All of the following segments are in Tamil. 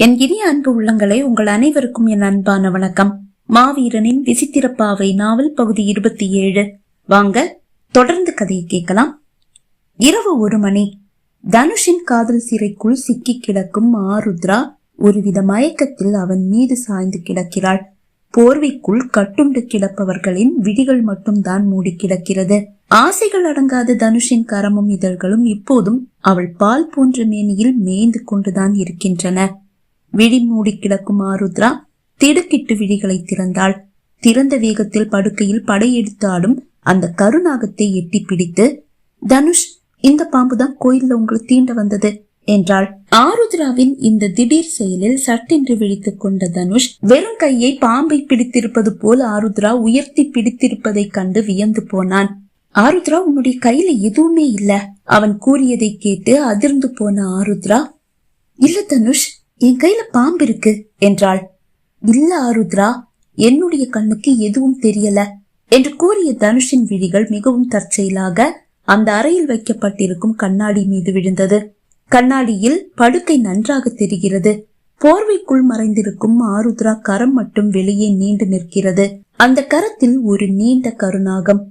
என் இனிய அன்பு உள்ளங்களை உங்கள் அனைவருக்கும் என் அன்பான வணக்கம். மாவீரனின் விசித்திரப்பாவை நாவல் பகுதி இருபத்தி ஏழு. வாங்க தொடர்ந்து கதையை கேட்கலாம். இரவு ஒரு மணி. தனுஷின் காதல் சிறைக்குள் சிக்கி கிடக்கும் ஆருத்ரா ஒருவித மயக்கத்தில் அவன் மீது சாய்ந்து கிடக்கிறாள். போர்வைக்குள் கட்டுண்டு கிடப்பவர்களின் விழிகள் மட்டும்தான் மூடி கிடக்கிறது. ஆசைகள் அடங்காத தனுஷின் கரமும் இதழ்களும் இப்போதும் அவள் பால் போன்ற மேனியில் மேய்ந்து கொண்டுதான் இருக்கின்றன. விழி மூடி கிடக்கும் ஆருத்ரா திடுக்கிட்டு விழிகளை திறந்தாள். திறந்த வேகத்தில் படுக்கையில் படையெடுத்தாலும் அந்த கருநாகத்தை எட்டி பிடித்து தனுஷ் இந்த பாம்புதான் கோயில்ல உங்களை தீண்ட வந்தது என்றாள். ஆருத்ராவின் இந்த திடீர் செயலில் சட்டென்று விழித்துக் கொண்ட தனுஷ் வெறும் கையை பாம்பை பிடித்திருப்பது போல் ஆருத்ரா உயர்த்தி பிடித்திருப்பதை கண்டு வியந்து போனான். ஆருத்ரா உன்னுடைய கையில எதுவுமே இல்ல அவன் கூறியதை கேட்டு அதிர்ந்து போன ஆருத்ரா இல்ல தனுஷ் என் கையில பாம்பு இருக்கு என்றாள். இல்ல ஆருத்ரா என்னுடைய கண்ணுக்கு எதுவும் தெரியல என்று கூறிய தனுஷின் விழிகள் மிகவும் தற்செயலாக அந்த அறையில் வைக்கப்பட்டிருக்கும் கண்ணாடி மீது விழுந்தது. கண்ணாடியில் படுக்கை நன்றாக தெரிகிறது. போர்வைக்குள் மறைந்திருக்கும் ஆருத்ரா கரம் மட்டும் வெளியே நீண்டு நிற்கிறது. அந்த கரத்தில் ஒரு நீண்ட கருநாகம்.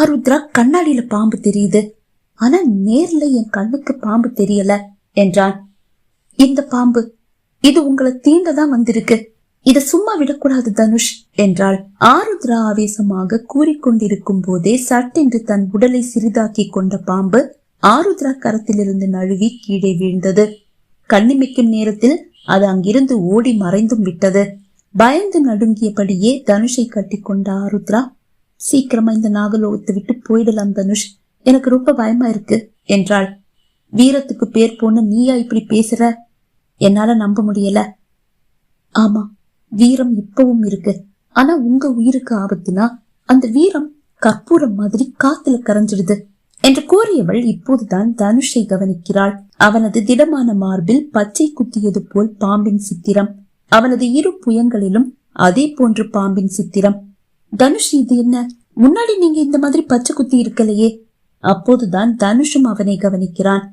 ஆருத்ரா கண்ணாடியில பாம்பு தெரியுது. ஆனா நேர்ல என் கண்ணுக்கு பாம்பு தெரியல என்றான். இந்த பாம்பு இது உங்களை தீண்டதான் வந்திருக்கு. இத சும்மா விடக்கூடாது தனுஷ் என்றாள். ஆருத்ரா ஆவேசமாக கூறிக்கொண்டிருக்கும் போதே சட்டென்று தன் உடலை சிறிதாக்கி கொண்ட பாம்பு ஆருத்ரா கரத்திலிருந்து நழுவி கீழே வீழ்ந்தது. கண்ணிமைக்கும் நேரத்தில் அது அங்கிருந்து ஓடி மறைந்தும் விட்டது. பயந்து நடுங்கியபடியே தனுஷை கட்டி கொண்ட ஆருத்ரா சீக்கிரமா இந்த நாகலோகத்தை விட்டு போயிடலாம் தனுஷ் எனக்கு ரொம்ப பயமா இருக்கு என்றாள். வீரத்துக்கு பேர் போன நீயா இப்படி பேசுற? என்னால நம்ப முடியல. ஆமா வீரம் இப்பவும் இருக்கு. ஆனா உங்க உயிருக்கு ஆபத்துனா அந்த வீரம் கற்பூரம் மாதிரி காத்துல கரைஞ்சிடுது என்று கூறியவள் இப்போதுதான் தனுஷை கவனிக்கிறாள். அவனது திடமான மார்பில் பச்சை குத்தியது போல் பாம்பின் சித்திரம் அவனது இரு புயங்களிலும் அதே போன்று பாம்பின் சித்திரம். தனுஷ் இது என்ன? முன்னாடி நீங்க இந்த மாதிரி பச்சை குத்தி இருக்கலையே. அப்போதுதான் தனுஷும் அவனை கவனிக்கிறான்.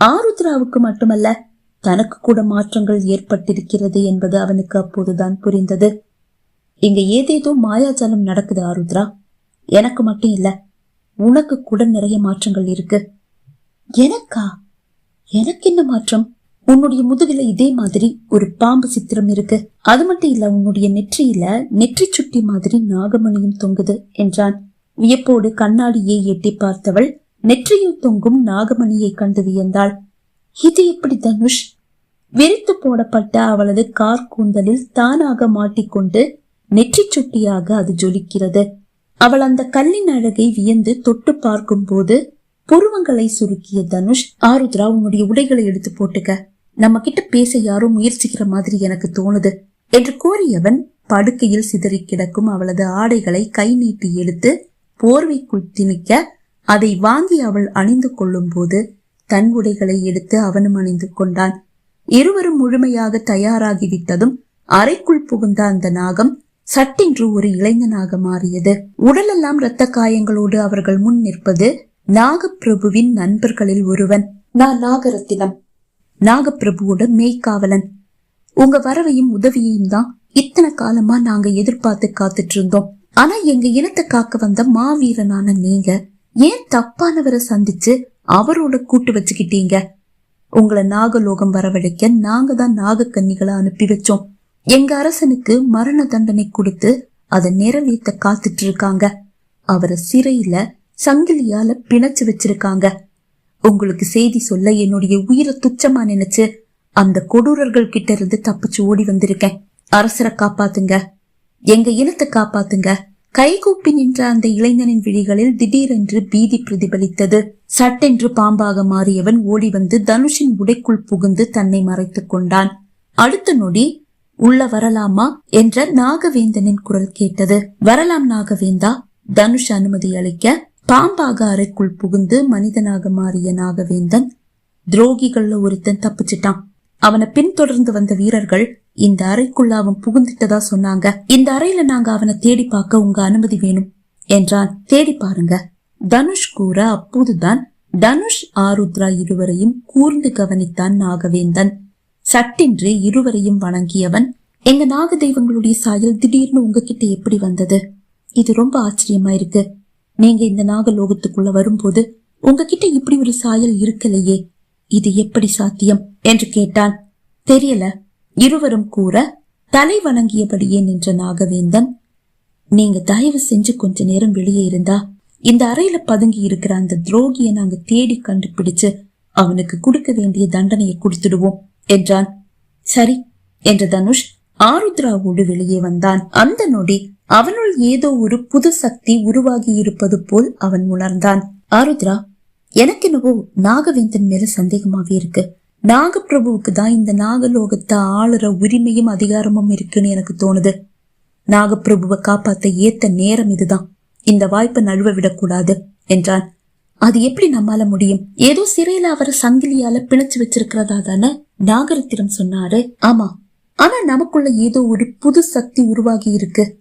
ஆருத்ராவுக்கு மட்டுமல்ல தனக்கு கூட மாற்றங்கள் ஏற்பட்டிருக்கிறது என்பது அவனுக்கு அப்போதுதான் புரிந்தது. இங்க ஏதேதோ மாயாஜாலம் நடக்குது ஆருத்ரா. எனக்கு மட்டும் இல்ல உனக்கு கூட நிறைய மாற்றங்கள் இருக்கு. எனக்கா? எனக்கு என்ன மாற்றம்? உன்னுடைய முதுகில இதே மாதிரி ஒரு பாம்பு சித்திரம் இருக்கு. அது மட்டும் இல்ல உன்னுடைய நெற்றியில நெற்றி சுட்டி மாதிரி நாகமணியும் தொங்குது என்றான். வியப்போடு கண்ணாடியை எட்டி பார்த்தவள் நெற்றியில் தொங்கும் நாகமணியை கண்டு வியந்தாள். இது எப்படி தனுஷ்? விரித்து போடப்பட்ட அவளது கார் கூந்தலில் தானாக மாட்டிக்கொண்டு நெற்றி சுட்டியாக அது ஜொலிக்கிறது. அவள் அந்த கல்லின் அழகை வியந்து தொட்டு பார்க்கும் போது புருவங்களை சுருக்கிய தனுஷ் ஆருத்ரா உன்னுடைய உடைகளை எடுத்து போட்டுக்க. நம்ம கிட்ட பேச யாரும் முயற்சிக்கிற மாதிரி எனக்கு தோணுது என்று கூறியவன் படுக்கையில் சிதறி கிடக்கும் அவளது ஆடைகளை கை நீட்டி எடுத்து போர்வைக்குள் திணிக்க அதை வாங்கி அவள் அணிந்து கொள்ளும் போது தன் உடைகளை எடுத்து அவனும் அணிந்து கொண்டான். இருவரும் முழுமையாக தயாராகிவிட்டதும் அறைக்குள் புகுந்த அந்த நாகம் சட்டென்று ஒரு இளைஞனாக மாறியது. உடலெல்லாம் இரத்த காயங்களோடு அவர்கள் முன் நிற்பது நாகப்பிரபுவின் நண்பர்களில் ஒருவன். நான் நாகரத்தினம். நாகப்பிரபுவோட மெய்காவலன் உங்க வரவையும் உதவியையும் தான் இத்தனை காலமா நாங்க எதிர்பார்த்து காத்துட்டு இருந்தோம் ஆனா எங்க இனத்தை காக்க வந்த மாவீரனான நீங்க ஏன் தப்பானவரை சந்திச்சு அவரோட கூட்டு வச்சுக்கிட்டீங்க. உங்களை நாகலோகம் வரவழைக்க நாங்க தான் நாகக்கன்னிகளை அனுப்பி வச்சோம். எங்க அரசனுக்கு மரண தண்டனை கொடுத்து அதை நிறைவேற்ற காத்துட்டு இருக்காங்க அவரை சிறையில சங்கிலியால பிணைச்சு வச்சிருக்காங்க. உங்களுக்கு செய்தி சொல்ல என்னுடைய உயிரை துச்சமா நினைச்சு அந்த கொடூரர்கள் கிட்ட இருந்து தப்பிச்சு ஓடி வந்திருக்கேன். அரசரை காப்பாத்துங்க. எங்க இனத்தை காப்பாத்துங்க. கைகூப்பி நின்ற அந்த இளைஞனின் விழிகளில் திடீரென்று பீதி பிரதிபலித்தது. சட்டென்று பாம்பாக மாறியவன் ஓடி வந்து தனுஷின் உடைக்குள் புகுந்து தன்னை மறைத்துக் கொண்டான். அடுத்த நொடி உள்ள வரலாமா? என்ற நாகவேந்தனின் குரல் கேட்டது. வரலாம் நாகவேந்தா தனுஷ் அனுமதி அளிக்க பாம்பாக அறைக்குள் புகுந்து மனிதனாக மாறிய நாகவேந்தன் துரோகிகள்ல ஒருத்தன் தப்பிச்சிட்டான். அவனை பின்தொடர்ந்து வந்த வீரர்கள் இந்த அறைக்குள்ள அவன் புகுந்துட்டதா சொன்னாங்க. இந்த அறையில நாங்க அவனை தேடி பார்க்க உங்க அனுமதி வேணும் என்றான். தேடி பாருங்க. தனுஷ் கூற அப்போதுதான் தனுஷ் ஆருத்ரா இருவரையும் கூர்ந்து கவனித்தான் நாகவேந்தன். சட்டின்றி இருவரையும் வணங்கியவன் எங்க நாக தெய்வங்களுடைய சாயல் திடீர்னு உங்ககிட்ட எப்படி வந்தது? இது ரொம்ப ஆச்சரியமா இருக்கு நீங்க இந்த நாகலோகத்துக்குள்ள வரும்போது உங்ககிட்ட இப்படி ஒரு சாயல் இருக்கலையே இது எப்படி சாத்தியம்? என்று கேட்டான். தெரியல இருவரும் கூற தலை வணங்கியபடியே நின்ற நாகவேந்தன் நீங்க தயவு செஞ்சு கொஞ்ச நேரம் வெளியே இருந்தா இந்த அறையில பதுங்கி இருக்கிற அந்த துரோகிய நாங்க தேடி கண்டுபிடிச்சு அவனுக்கு கொடுக்க வேண்டிய தண்டனையை கொடுத்துடுவோம் என்றான். சரி என்ற தனுஷ் ஆருத்ராவோடு வெளியே வந்தான். அந்த நொடி அவனுள் ஏதோ ஒரு புது சக்தி உருவாகி இருப்பது போல் அவன் உணர்ந்தான். ஆருத்ரா எனக்கு என்னவோ நாகவேந்தன் மேல சந்தேகமாவே இருக்கு. நாகப்பிரபுவுக்கு தான் இந்த நாகலோகத்தை ஆளுற உரிமையும் அதிகாரமும் இருக்குன்னு எனக்கு தோணுது. நாகப்பிரபுவை காப்பாத்த ஏத்த நேரம் இதுதான். இந்த வாய்ப்பை நழுவ விடக்கூடாது என்றான். அது எப்படி நம்மால முடியும்? ஏதோ சிறையில அவரை சங்கிலியால பிணைச்சு வச்சிருக்கிறதா தானே? நாகரத்திரம் சொன்னாரு. ஆமா. ஆனா நமக்குள்ள ஏதோ ஒரு புது சக்தி உருவாகி இருக்கு.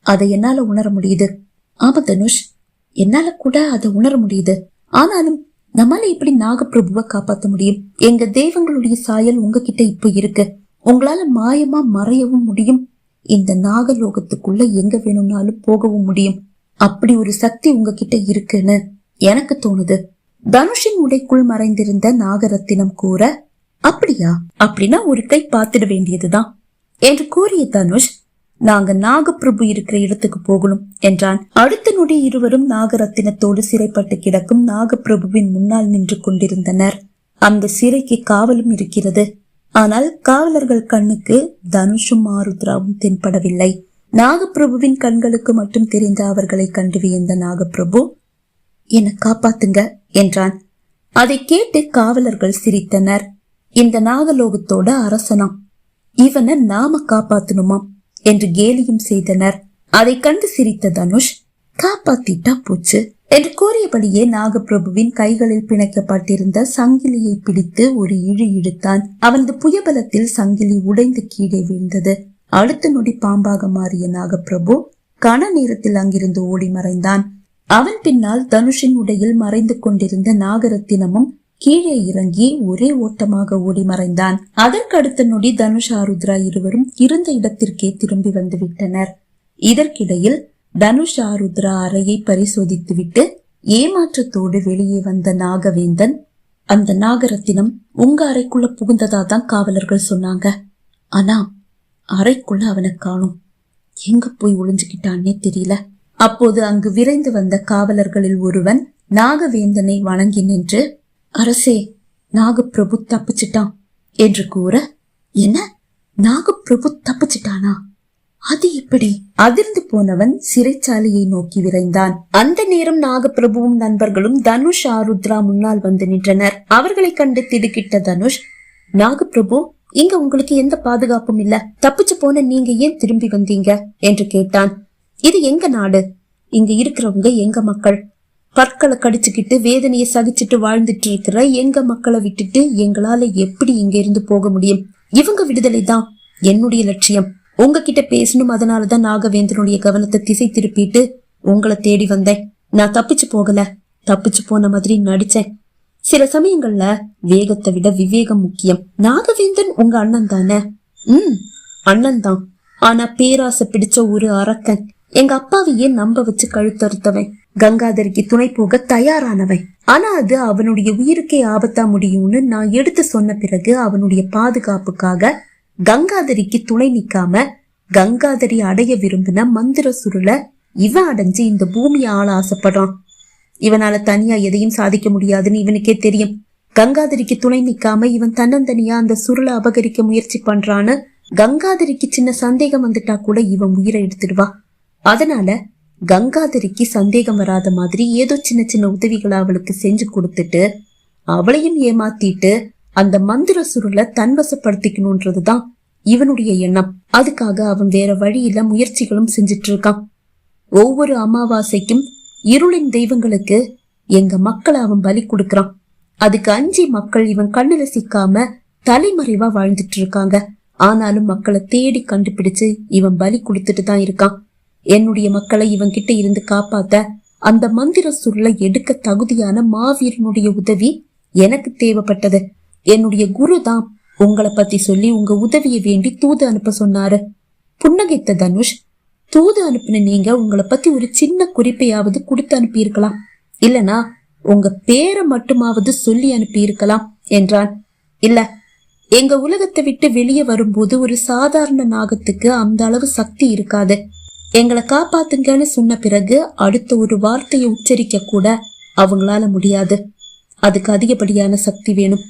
அதை என்னால உணர முடியுது. ஆமா தனுஷ். என்னால கூட அதை உணர முடியுது. ஆனாலும் நம்மால இப்படி நாகப்பிரபுவை காப்பாத்த முடியும்? எங்க தெய்வங்களுடைய சாயல் உங்ககிட்ட இப்ப இருக்கு. உங்களால மாயமா மறையவும் முடியும். இந்த நாகலோகத்துக்குள்ள எங்க வேணும்னாலும் போகவும் முடியும். அப்படி ஒரு சக்தி உங்ககிட்ட இருக்குன்னு எனக்கு தோணுது. தனுஷின் உடைக்குள் மறைந்திருந்த நாகரத்தினம் கூற அப்படியா? அப்படின்னா ஒரு கை பார்த்துட வேண்டியதுதான் என்று கூறிய தனுஷ் நாங்க நாகப்பிரபு இருக்கிற இடத்துக்கு போகணும் என்றான். அடுத்த நொடி இருவரும் நாகரத்தினத்தோடு சிறைப்பட்டு கிடக்கும் நாகப்பிரபுவின் முன்னால் நின்று கொண்டிருந்தனர். அந்த சிறைக்கு காவலும் இருக்கிறது. ஆனால் காவலர்கள் கண்ணுக்கு தனுஷும் மாருத்ராவும் தென்படவில்லை. நாகப்பிரபுவின் கண்களுக்கு மட்டும் தெரிந்த அவர்களை கண்டு வியந்த நாகப்பிரபு என்னை காப்பாத்துங்க என்றான். அதை கேட்டு காவலர்கள் சிரித்தனர். இந்த நாகலோகத்தோட அரசனாம் இவனை நாம காப்பாத்தணுமாம் என்று கேலியும் செய்தனர். அதை கண்டு சிரித்த தனுஷ் காப்பாத்திட்டா போச்சு என்று கூறியபடியே நாகப்பிரபுவின் கைகளில் பிணைக்கப்பட்டிருந்த சங்கிலியை பிடித்து ஒரு இழு இழுத்தான். அவனது புயபலத்தில் சங்கிலி உடைந்து கீழே வீழ்ந்தது. அடுத்த நொடி பாம்பாக மாறிய நாகப்பிரபு கன நேரத்தில் அங்கிருந்து ஓடி மறைந்தான். அவன் பின்னால் தனுஷின் உடையில் மறைந்து கொண்டிருந்த நாகரத்தினமும் கீழே இறங்கி ஒரே ஓட்டமாக ஓடி மறைந்தான். அதற்கடுத்த நொடி தனுஷ் ஆருத்ரா இருவரும் இருந்த இடத்திற்கே திரும்பி வந்து விட்டனர். இதற்கிடையில் தனுஷ் ஆருத்ரா அறையை பரிசோதித்துவிட்டு ஏமாற்றத்தோடு வெளியே வந்த நாகவேந்தன் அந்த நாகரத்தினம் உங்க அறைக்குள்ள புகுந்ததா தான் காவலர்கள் சொன்னாங்க. ஆனா அறைக்குள்ள அவனை காணும். எங்க போய் ஒளிஞ்சுக்கிட்டான்னே தெரியல. அப்போது அங்கு விரைந்து வந்த காவலர்களில் ஒருவன் நாகவேந்தனை வணங்கி நின்று அரசே நாகப்பிரபு தப்பிச்சிட்டான். என்று கூற என்ன? நாகப்பிரபு தப்பிச்சிட்டானா? அது எப்படி? அதிர்ந்து போனவன் சிறைச்சாலையை நோக்கி விரைந்தான். அந்த நேரம் நாகப்பிரபுவும் நண்பர்களும் தனுஷ் ஆருத்ரா முன்னால் வந்து நின்றனர். அவர்களை கண்டு திடுக்கிட்ட தனுஷ் நாகப்பிரபு இங்க உங்களுக்கு எந்த பாதுகாப்பும் இல்ல. தப்பிச்சு போன நீங்க ஏன் திரும்பி வந்தீங்க? என்று கேட்டான். இது எங்க நாடு? இங்க இருக்கிறவங்க எங்க மக்கள்? பற்களை கடிச்சுக்கிட்டு வேதனையை சகிச்சுட்டு வாழ்ந்துட்டு இருக்கிற எங்க மக்களை விட்டுட்டு எங்களால எப்படி இங்க இருந்து போக முடியும்? இவங்க விடுதலை தான் என்னுடைய லட்சியம். உங்ககிட்ட பேசணும் அதனாலதான் நாகவேந்தனுடைய கவனத்தை திசை திருப்பிட்டு உங்களை தேடி வந்தேன். நான் தப்பிச்சு போகல. தப்பிச்சு போன மாதிரி நடிச்சேன். சில சமயங்கள்ல வேகத்தை விட விவேகம் முக்கியம். நாகவேந்தன் உங்க அண்ணன் தானே? உம் அண்ணன் தான். ஆனா பேராசை பிடிச்ச ஒரு அரக்கன். எங்க அப்பாவையே நம்ப வச்சு கழுத்தறுத்தவன்? கங்காதரிக்கு துணை போக தயாரானவை. ஆனா அது அவனுடைய உயிருக்கே ஆபத்தா முடியும்னு நான் எடுத்து சொன்ன பிறகு அவனுடைய பாதுகாப்புக்காக கங்காதரிக்கு துணை நிக்காம கங்காதரி அடைய விரும்பின மந்திர சுருளை இவன் அடைஞ்சு இந்த பூமியை ஆள ஆசைப்படுறான். இவனால தனியா எதையும் சாதிக்க முடியாதுன்னு இவனுக்கே தெரியும். கங்காதரிக்கு துணை நிக்காம இவன் தன்னந்தனியா அந்த சுருளை அபகரிக்க முயற்சி பண்றான்னு கங்காதரிக்கு சின்ன சந்தேகம் வந்துட்டா கூட இவன் உயிரை எடுத்துடுவா. அதனால கங்காதரிக்கு சந்தேகம் வராத மாதிரி ஏதோ சின்ன சின்ன உதவிகளை அவளுக்கு செஞ்சு கொடுத்துட்டு அவளையும் ஏமாத்திட்டு அந்த மந்திர சுருளை தன்வசப்படுத்திக்கணும்ன்றதுதான் இவனுடைய எண்ணம். அதுக்காக அவன் வேற வழியில முயற்சிகளும் செஞ்சிட்டு இருக்கான் ஒவ்வொரு அமாவாசைக்கும் இருளின் தெய்வங்களுக்கு எங்க மக்களை அவன் பலி கொடுக்கறான். அதுக்கு அஞ்சி மக்கள் இவன் கண்ணுல சிக்காம தலைமறைவா வாழ்ந்துட்டு இருக்காங்க ஆனாலும் மக்களை தேடி கண்டுபிடிச்சு இவன் பலி கொடுத்துட்டு தான் இருக்கான். என்னுடைய மக்களை இவன் கிட்ட இருந்து காப்பாத்த அந்த மந்திர சுருளை எடுக்க தகுதியான மாவீரனுடைய உதவி எனக்கு தேவைப்பட்டது. என்னுடைய குரு தான் உங்களை பத்தி சொல்லி உங்க உதவியை வேண்டி தூது அனுப்ப சொன்னாரு. புன்னகைத்த தனுஷ் தூது அனுப்பின நீங்க உங்களை பத்தி ஒரு சின்ன குறிப்பையாவது கொடுத்து அனுப்பி இருக்கலாம் இல்லனா உங்க பேரை மட்டுமாவது சொல்லி அனுப்பி இருக்கலாம் என்றான். இல்ல எங்க உலகத்தை விட்டு வெளியே வரும்போது ஒரு சாதாரண நாகத்துக்கு அந்த அளவு சக்தி இருக்காது. எங்களை காப்பாத்துங்கன்னு சொன்ன பிறகு அடுத்த ஒரு வார்த்தையை உச்சரிக்க கூட அவங்களால முடியாது. அதுக்கு அதிகப்படியான சக்தி வேணும்.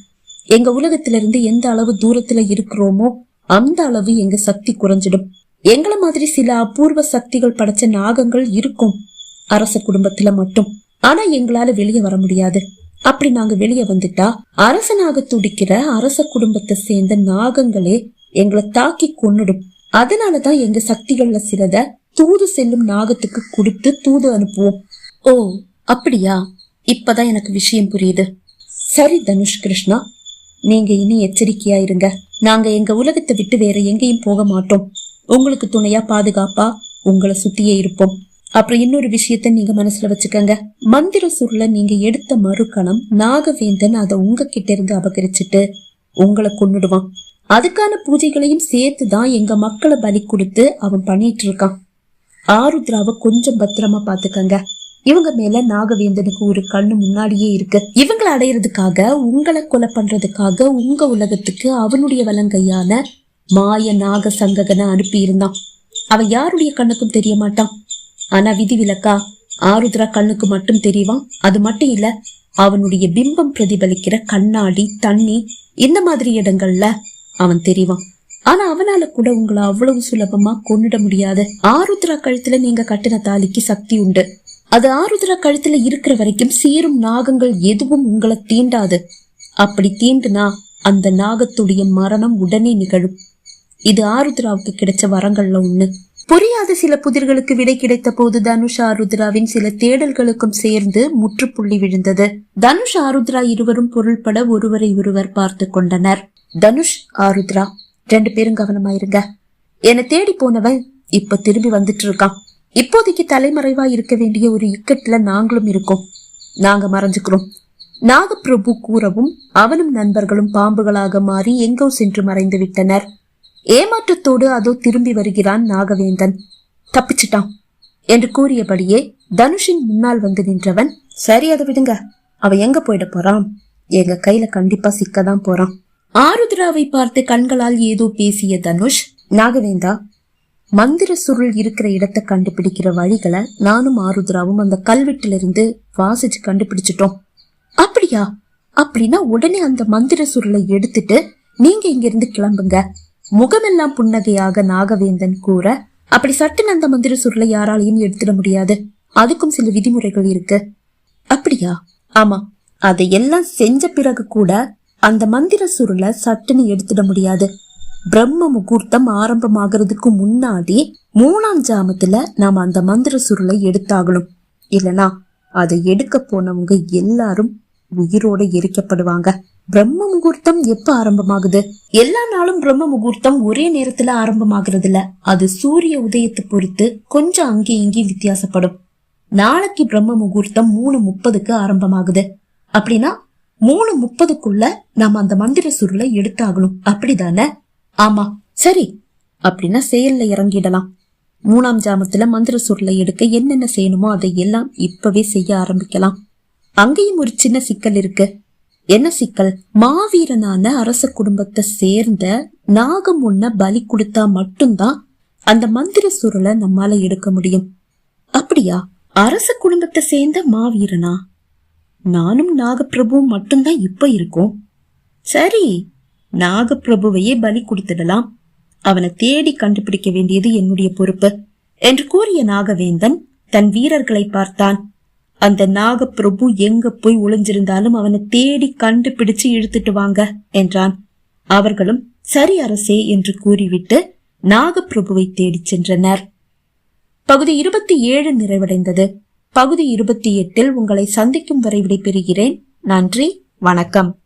எங்க உலகத்துல இருந்து எந்த அளவு தூரத்துல இருக்கிறோமோ அந்த அளவு எங்க சக்தி குறைஞ்சிடும். எங்களை மாதிரி சில அபூர்வ சக்திகள் படைச்ச நாகங்கள் இருக்கும். அரச குடும்பத்துல மட்டும். ஆனா எங்களால வெளியே வர முடியாது. அப்படி நாங்க வெளியே வந்துட்டா அரசனாக துடிக்கிற அரச குடும்பத்தை சேர்ந்த நாகங்களே எங்களை தாக்கி கொன்னுடும். அதனாலதான் எங்க சக்திகள்ல சிலத தூது செல்லும் நாகத்துக்கு கொடுத்து தூது அனுப்புவோம். ஓ அப்படியா? இப்பதான் எனக்கு விஷயம் புரியுது. சரி தனுஷ் கிருஷ்ணா. நீங்க இனி எச்சரிக்கையா இருங்க நாங்க எங்க உலகத்தை விட்டு வேற எங்கேயும் போக மாட்டோம். உங்களுக்கு துணையா பாதுகாப்பா உங்களை சுத்தியே இருப்போம். அப்புறம் இன்னொரு விஷயத்த நீங்க மனசுல வச்சுக்கோங்க. மந்திர சுருள நீங்க எடுத்த மறுக்கணம் நாகவேந்தன் அதை உங்ககிட்ட இருந்து அபகரிச்சுட்டு உங்களை கொன்னுடுவான். அதுக்கான பூஜைகளையும் சேர்த்து தான் எங்க மக்களை பலி கொடுத்து அவன் பண்ணிட்டு இருக்கான். ஆருத்ராவை கொஞ்சம் பத்திரமா பாத்துக்கங்க இவங்க மேல நாகவேந்தனுக்கு ஒரு கண்ணு முன்னாடியே இருக்கு. இவங்களை அடையிறதுக்காக உங்களை கொலை பண்றதுக்காக உங்க உலகத்துக்கு அவனுடைய வலங்கையான மாய நாக சங்ககனை அனுப்பி இருந்தான் அவன் யாருடைய கண்ணுக்கும் தெரிய மாட்டான். ஆனா விதிவிலக்கா ஆருத்ரா கண்ணுக்கு மட்டும் தெரியவான் அது மட்டும் இல்ல அவனுடைய பிம்பம் பிரதிபலிக்கிற கண்ணாடி தண்ணி இந்த மாதிரி இடங்கள்ல அவன் தெரிவான். ஆனா அவனால கூட உங்களை அவ்வளவு சுலபமா கொன்னுட முடியாது. ஆருத்ரா கழுத்துல நீங்க கட்டின தாலிக்கு சக்தி உண்டு. அது ஆருத்ரா கழுத்துல இருக்கிற வரைக்கும் சேரும் நாகங்கள் எதுவும் உங்களை தீண்டாது. அப்படி தீண்டுனா அந்த நாகத்துடைய மரணம் உடனே நிகழும். இது ஆருத்ராவுக்கு கிடைச்ச வரங்கள்ல ஒண்ணு. புரியாத சில புதிர்களுக்கு விடை கிடைத்த போது தனுஷ் ஆருத்ராவின் சில தேடல்களுக்கும் சேர்ந்து முற்றுப்புள்ளி விழுந்தது. தனுஷ் ஆருத்ரா இருவரும் பொருள்பட ஒருவரை ஒருவர் பார்த்து கொண்டனர். தனுஷ் ஆருத்ரா. ரெண்டு பேரும் கவனமாயிருங்க. என்னை தேடி போனவன் இப்ப திரும்பி வந்துட்டு இருக்கான் இப்போதைக்கு தலைமறைவா இருக்க வேண்டிய ஒரு இக்கட்ல நாங்களும் இருக்கோம். நாங்க மறைஞ்சுக்கிறோம். நாகப்பிரபு கூறவும் அவனும் நண்பர்களும் பாம்புகளாக மாறி எங்கோ சென்று மறைந்து விட்டனர். ஏமாற்றத்தோடு அதோ திரும்பி வருகிறான் நாகவேந்தன். தப்பிச்சிட்டான். என்று கூறியபடியே தனுஷின் முன்னால் வந்து நின்றவன் சரி அதை விடுங்க. அவ எங்க போயிட போறான்? எங்க கையில கண்டிப்பா சிக்கதான் போறான். ஆருத்ராவை பார்த்து கண்களால் ஏதோ பேசிய தனுஷ் நாகவேந்தா மந்திர சுருள் இருக்கிற இடத்தை கண்டுபிடிக்கிற வழிகளை நானும் ஆருத்ராவும் அந்த கல்வெட்டிலிருந்து வாசிச்சு கண்டுபிடிச்சிட்டோம். அப்படியா? அப்படின்னா உடனே அந்த மந்திர சுருளை எடுத்துட்டு நீங்க இங்கிருந்து கிளம்புங்க. முகமெல்லாம் புன்னகையாக நாகவேந்தன் கூற அப்படி சட்டுன்னு அந்த மந்திர சுருளை யாராலையும் எடுத்துட முடியாது. அதுக்கும் சில விதிமுறைகள் இருக்கு. அப்படியா? ஆமா அதையெல்லாம் செஞ்ச பிறகு கூட அந்த மந்திர சுருளை சட்டுன்னு எடுத்துட முடியாது. பிரம்ம முகூர்த்தம் ஆரம்பமாகிறதுக்கு முன்னாடி மூணாம் ஜாமத்துல நாம அந்த மந்திர சுருளை எடுத்தாகணும். இல்லனா அதை எடுக்க போனவங்க எல்லாரும் உயிரோட எரிக்கப்படுவாங்க. பிரம்ம முகூர்த்தம் எப்ப ஆரம்பமாகுது? எல்லா நாளும் பிரம்ம முகூர்த்தம் ஒரே நேரத்துல ஆரம்பமாகிறது இல்ல அது சூரிய உதயத்தை பொறுத்து கொஞ்சம் அங்கே இங்கே வித்தியாசப்படும். நாளைக்கு பிரம்ம முகூர்த்தம் மூணு முப்பதுக்கு ஆரம்பமாகுது. அப்படின்னா மூணு முப்பதுக்குள்ள நாம அந்த மந்திர சுருளை எடுத்தாகணும். அப்படிதானே? ஆமா. சரி. அப்படின்னா செயல்ல இறங்கிடலாம். மூணாம் ஜாமத்துல மந்திர சுருளை எடுக்க என்னென்ன செய்யணுமோ அதை எல்லாம் இப்பவே செய்ய ஆரம்பிக்கலாம். அங்கேயும் ஒரு சின்ன சிக்கல் இருக்கு. என்ன சிக்கல்? மாவீரனான அரச குடும்பத்தை சேர்ந்த நாகம் ஒன்ன பலி கொடுத்தா மட்டும்தான் அந்த மந்திர சுருளை நம்மால எடுக்க முடியும். அப்படியா? அரச குடும்பத்தை சேர்ந்த மாவீரனா? நானும் நாகப்பிரபுவும் மட்டும்தான் இப்ப இருக்கோம். சரி நாகப்பிரபுவையே பலி கொடுத்துடலாம். அவனை தேடி கண்டுபிடிக்க வேண்டியது என்னுடைய பொறுப்பு என்று கூறிய நாகவேந்தன் தன் வீரர்களை பார்த்தான். அந்த நாகப்பிரபு எங்க போய் ஒளிஞ்சிருந்தாலும் அவனை தேடி கண்டுபிடிச்சு இழுத்துட்டு வாங்க என்றான். அவர்களும் சரி அரசே என்று கூறிவிட்டு நாகப்பிரபுவை தேடிச் சென்றனர். பகுதி இருபத்தி ஏழு நிறைவடைந்தது. பகுதி இருபத்தி எட்டில் உங்களை சந்திக்கும் வரை விடைபெறுகிறேன். நன்றி வணக்கம்.